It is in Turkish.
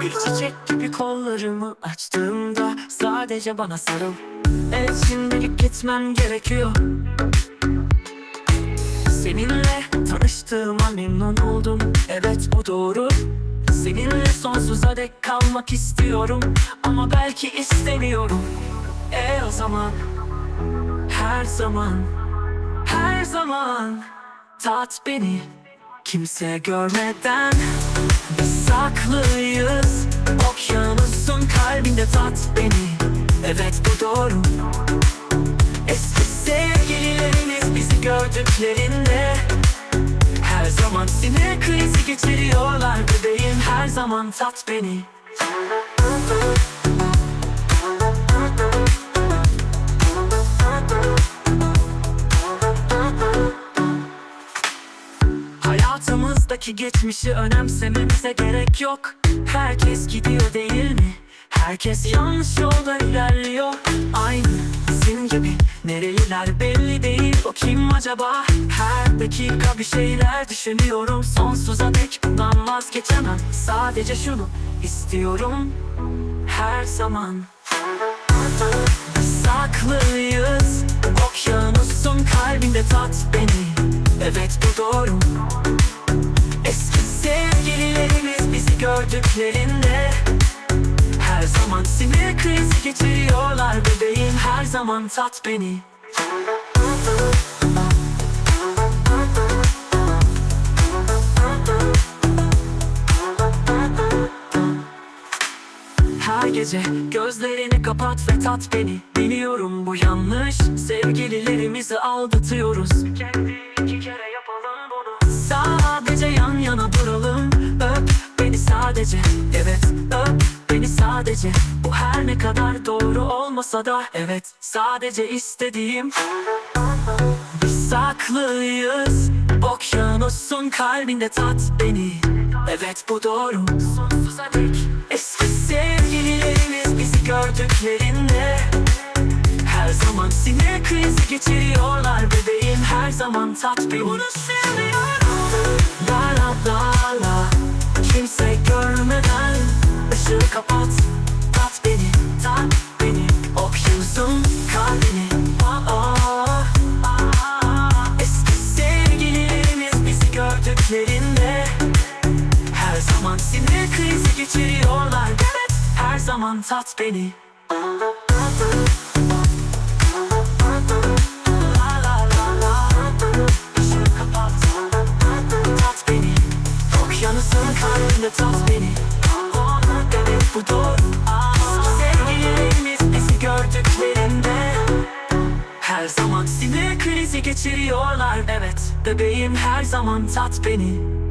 Bir çiçek gibi kollarımı açtığımda Sadece bana sarıl. Evet şimdilik gitmem gerekiyor. Seninle tanıştığıma memnun oldum. Evet bu doğru. Seninle sonsuza dek kalmak istiyorum. Ama belki istemiyorum. E o zaman Her zaman Her zaman Tat beni Kimse görmeden Biz saklıyız. Okyanusun kalbinde tat beni. Evet bu doğru. Eski sevgililerimiz bizi gördüklerinde Her zaman sinir krizi geçiriyorlar bebeğim. Her zaman tat beni Hayatımızdaki geçmişi önemsememize gerek yok. Herkes gidiyor değil mi? Herkes yanlış yolda ilerliyor. Aynı bizim gibi Nereliler belli değil. O kim acaba? Her dakika bir şeyler düşünüyorum. Sonsuza dek bundan vazgeçemem. Sadece şunu istiyorum. Her zaman Saklıyız. Okyanusun kalbinde tat beni. Evet bu doğru gördüklerinde. Her zaman sinir krizi geçiriyorlar bebeğim. Her zaman tat beni. Her gece gözlerini kapat ve tat beni. Biliyorum bu yanlış. Sevgililerimizi aldatıyoruz. Kendi sadece. Evet öp beni sadece. Bu her ne kadar doğru olmasa da Evet sadece istediğim. Biz saklıyız Okyanusun kalbinde tat beni. Evet bu doğru. Sonsuza dek Eski sevgililerimiz bizi gördüklerinde Her zaman sinir krizi geçiriyorlar bebeğim. Her zaman tat beni Bunu seviyorum krizi geçiriyorlar. Evet her zaman tat beni. Okyanusun kalbinde tat beni. Evet bu doğru. Sevgililerimiz bizi gördüklerinde Her zaman sinir krizi geçiriyorlar. Evet bebeğim her zaman tat beni